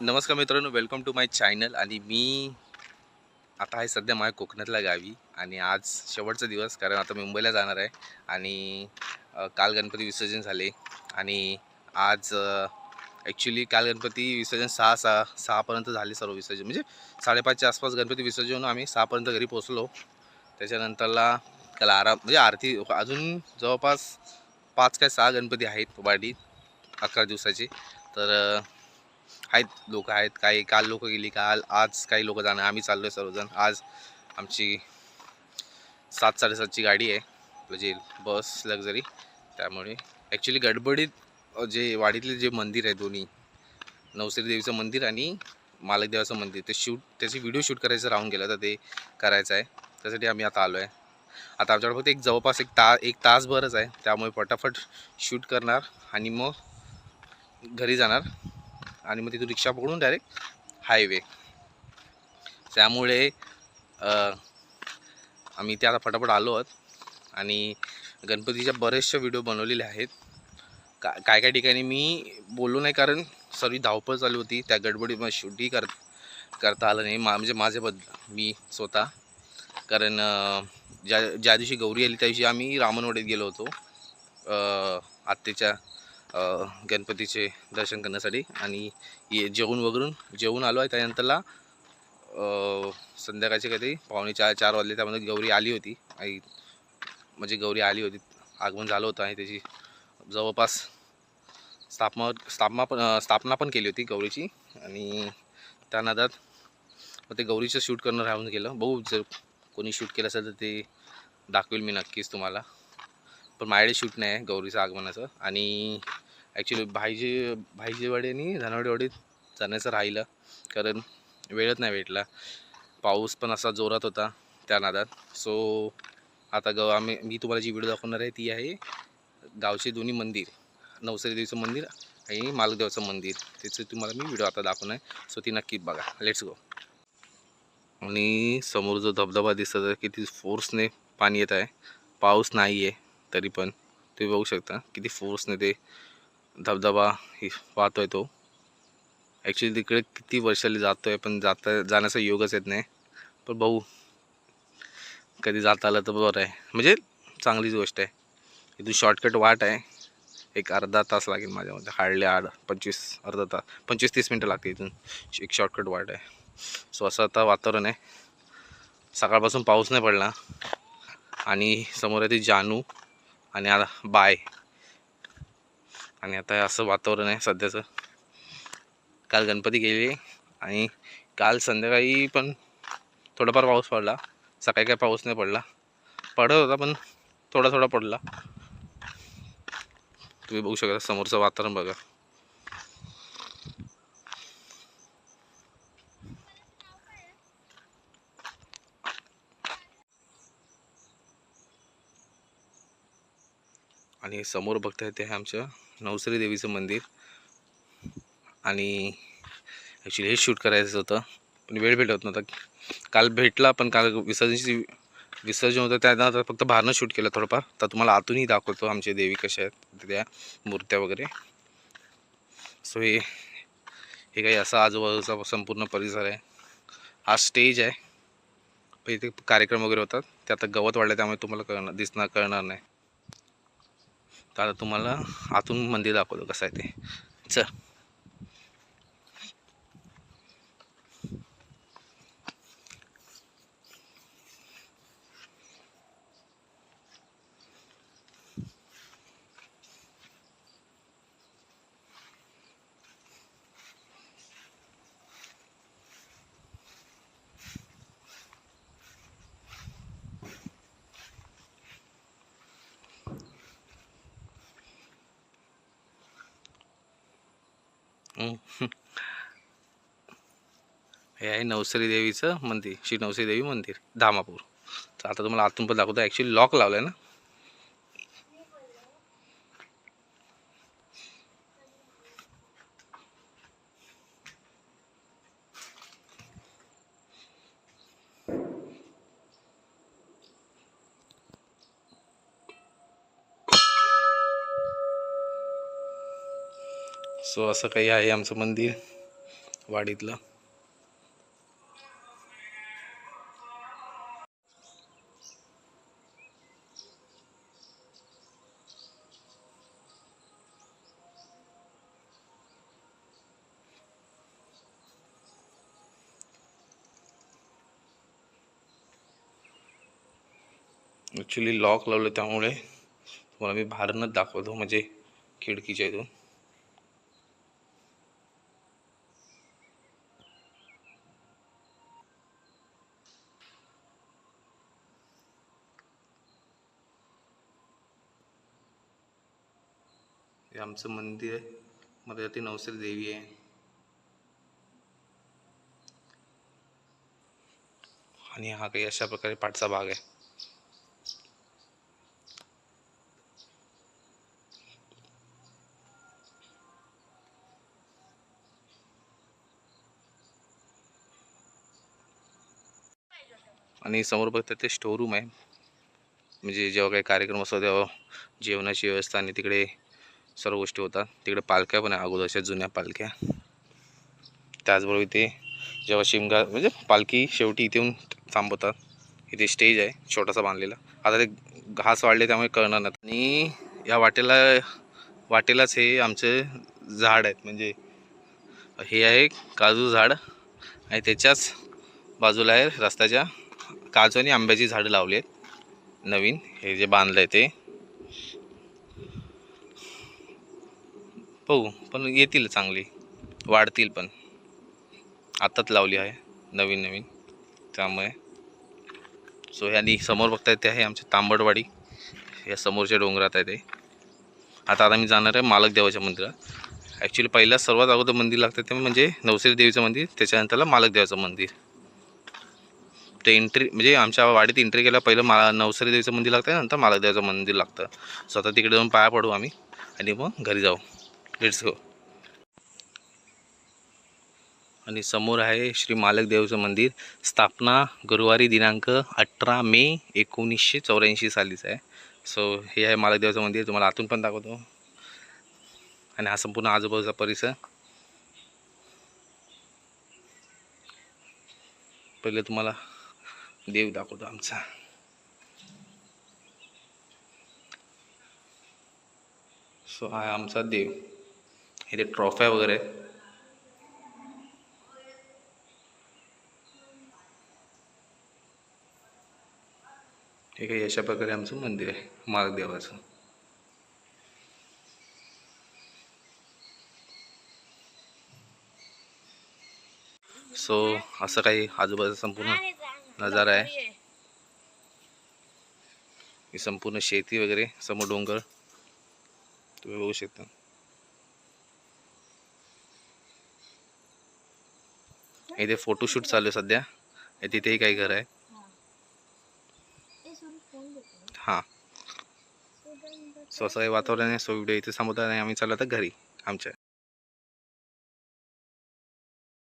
नमस्कार मित्रांनो welcome to my channel आणि मी आता आहे सध्या माझ्या कोकणातल्या गावी. आणि आज शेवटचा दिवस कारण आता मुंबईला जाणार आहे. आणि काल गणपती विसर्जन झाले. आणि आज ॲक्च्युली काल गणपती विसर्जन सहा सहा सहापर्यंत झाले सर्व विसर्जन. म्हणजे साडेपाचच्या आसपास गणपती विसर्जन आम्ही सहापर्यंत घरी पोचलो त्याच्यानंतरला काल आराम म्हणजे आरती अजून जवळपास पाच काय सहा गणपती आहेत वाडीत अकरा दिवसाचे. तर आहेत लोक आहेत. काही काल लोक गेली काल आज काही लोक जाणार. आम्ही चाललो आहे सर्वजण. आज आमची सात साडेसातची गाडी आहे. म्हणजे बस लक्झरी त्यामुळे ॲक्च्युली गडबडीत जे वाडीतले जे मंदिर आहे दोन्ही नवसरी देवीचं मंदिर आणि मालकदेवाचं मंदिर ते शूट त्याची व्हिडिओ शूट करायचं राहून गेलं तर ते करायचं आहे. त्यासाठी आम्ही आता आलो आहे आता आमच्याकडे फक्त एक जवळपास एक ता एक तासभरच आहे. त्यामुळे पटाफट शूट करणार आणि मग घरी जाणार. आणि मग तिथून रिक्षा पकडून डायरेक्ट हायवे त्यामुळे आम्ही ते आता फटाफट आलो आहोत. आणि गणपतीच्या बरेचशा व्हिडिओ बनवलेले आहेत. का काय काय ठिकाणी मी बोललो नाही कारण सर्व धावपळ चालू होती. त्या गडबडीत शूटही कर करता आलं नाही. मा म्हणजे माझ्याबद्दल मी स्वतः. कारण ज्या ज्या दिवशी गौरी आली त्या दिवशी आम्ही रामनवाडीत गेलो होतो. आत्तेच्या गणपतीचे दर्शन करण्यासाठी आणि ये जेवून वगैरून जेवून आलो आहे. त्यानंतरला संध्याकाळचे काहीतरी पावणे चार चार वाजले. त्यामध्ये गौरी आली होती. आई म्हणजे गौरी आली होती. आगमन झालं होतं आणि त्याची जवळपास स्थापना स्थापना पण स्थापना पण केली होती गौरीची. आणि त्यानंतर मग ते गौरीचं शूट करणं राहून गेलं. बघू जर कोणी शूट केलं असेल तर ते दाखवेल मी नक्कीच तुम्हाला. पण माझ्याकडे शूट नाही आहे गौरीचं आगमनाचं. आणि ॲक्च्युली भाईजी भाईजीवाडी आणि धनावडेवाडीत जाण्याचं राहिलं. कारण वेळच नाही भेटला. पाऊस पण असा जोरात होता त्या नादात. सो आता ग आम्ही मी तुम्हाला जी व्हिडिओ दाखवणार आहे ती आहे गावचे दोन्ही मंदिर. नवसरी देवीचं मंदिर आणि मालकदेवाचं मंदिर. त्याचं तुम्हाला मी व्हिडिओ आता दाखवणार आहे. सो ती नक्की बघा. लेट्स गो आणि समोर जो धबधबा दिसत आहे किती फोर्सने पाणी येत आहे. पाऊस नाही आहे तरी पण तुम्ही बघू शकता किती फोर्सने ते धबधबा ही वाहतोय तो. ॲक्च्युली तिकडे किती वर्षाली जातो आहे पण जाता जाण्याचा योगच येत नाही. पण बघू. कधी जाता आलं तर बरं आहे. म्हणजे चांगलीच गोष्ट आहे. इथून शॉर्टकट वाट आहे. एक अर्धा तास लागेल माझ्यामध्ये. हार्डली आड पंचवीस अर्धा तास. पंचवीस तीस मिनटं लागते इथून. एक शॉर्टकट वाट आहे. सो असं आता वातावरण आहे. सकाळपासून पाऊस नाही पडला. आणि समोर आहे ती जानू. आणि आता बाय. आणि आता असं वातावरण आहे सध्याचं. काल गणपती गेले आणि काल संध्याकाळी पण थोडाफार पाऊस पडला. सकाळी काय पाऊस नाही पडला. पडत होता पण थोडा थोडा पडला. तुम्ही बघू शकता समोरचं वातावरण बघा. आणि समोर बघताय ते आहे आमचं नवसरी देवीचं मंदिर. आणि ॲक्च्युली हे शूट करायचं होतं. पण वेळ भेटत नव्हता. काल भेटला पण काल विसर्जनची विसर्जन होतं. त्यानं आता फक्त बाहेरनं शूट केलं थोडंफार. तर तुम्हाला आतूनही दाखवतो आमचे देवी कशा आहेत. त्या मूर्त्या वगैरे. सो हे हे काही असा आजूबाजूचा संपूर्ण परिसर आहे. हा स्टेज आहे. इथे कार्यक्रम वगैरे होतात. ते आता गवत वाढलं त्यामुळे तुम्हाला कळणार दिसणार कळणार नाही. तर आता तुम्हाला आतून मंदिर दाखवतो कसं आहे ते. चल. हे आहे नवसरी देवीचं मंदिर श्री नवसरी देवी मंदिर धामापूर. तर आता तुम्हाला आतून पण दाखवतो. ॲक्च्युली लॉक लावलं आहे ना? सो असं काही आहे आमचं मंदिर वाडीतलं. ॲक्च्युली लॉक लावलं त्यामुळे तुम्हाला मी बाहेरनंच दाखवतो म्हणजे खिडकीच्या इथून. हे आमचं मंदिर आहे. मध्ये ती नवसरी देवी आहे. आणि हा काही अशा प्रकारे पाठचा भाग आहे. आणि समोर बघतात ते स्टोरूम आहे. म्हणजे जेव्हा काही कार्यक्रम असतो तेव्हा जेवणाची व्यवस्था आणि तिकडे सर्व गोष्टी होतात तिकडे पालख्या पण आहे अगोदरच्या जुन्या पालख्या. त्याचबरोबर इथे जेव्हा शिमगा म्हणजे पालखी शेवटी इथे येऊन थांबवतात. इथे स्टेज आहे छोटासा बांधलेला. आता ते घास वाढले त्यामुळे कळणार नाही. आणि या वाटेला वाटेलाच हे आमचे झाड आहेत. म्हणजे हे आहे काजू झाड आणि त्याच्याच बाजूला आहे रस्त्याच्या काजू आणि आंब्याची झाडं लावली आहेत. नवीन हे जे बांधलं आहे ते. पाहू पण येतील चांगली. वाढतील पण. आत्ताच लावली आहे नवीन नवीन. त्यामुळे. सो ह्यानी समोर बघता ते आहे आमची तांबडवाडी. या समोरच्या डोंगरात आहे ते. आता आता मी जाणार आहे मालक देवाच्या मंदिरात. ॲक्च्युली पहिला सर्वात अगोदर मंदिर लागतं ते म्हणजे नवसेरी देवीचं मंदिर त्याच्यानंतरला मालक देवाचं मंदिर. ते एंट्री म्हणजे आमच्या वाडीत एंट्री केल्या पहिलं मा नवसरी देवीचं मंदिर लागतं नंतर मालक देवाचं मंदिर लागतं. स्वतः तिकडे जाऊन पाया पडू आम्ही. आणि मग घरी जाऊ. लेट्स गो हो. आणि समोर आहे श्री मालक देवचं मंदिर. स्थापना गुरुवारी दिनांक अठरा मे एकोणीसशे चौऱ्याऐंशी सालीचं आहे. सो हे आहे मालक देवाचं मंदिर. तुम्हाला आतून पण दाखवतो. आणि हा संपूर्ण आजूबाजूचा परिसर. पहिले तुम्हाला देव दाखवतो आमचा. सो हा आहे आमचा देव. इथे ट्रॉफ्या वगैरे. आहेत आहे अशा प्रकारे आमचं मंदिर आहे मागदेवाचं सो असं काही आजूबाजूचा संपूर्ण नजारा आहे. ही संपूर्ण शेती वगैरे समोर डोंगर. तुम्ही बघू शकता. इथे फोटोशूट चालू आहे सध्या. तिथेही काही घर आहे. हां. सो असं वातावरण आहे सो व्हिडिओ इथे समुदाय नाही आम्ही चालत आता घरी आमच्या.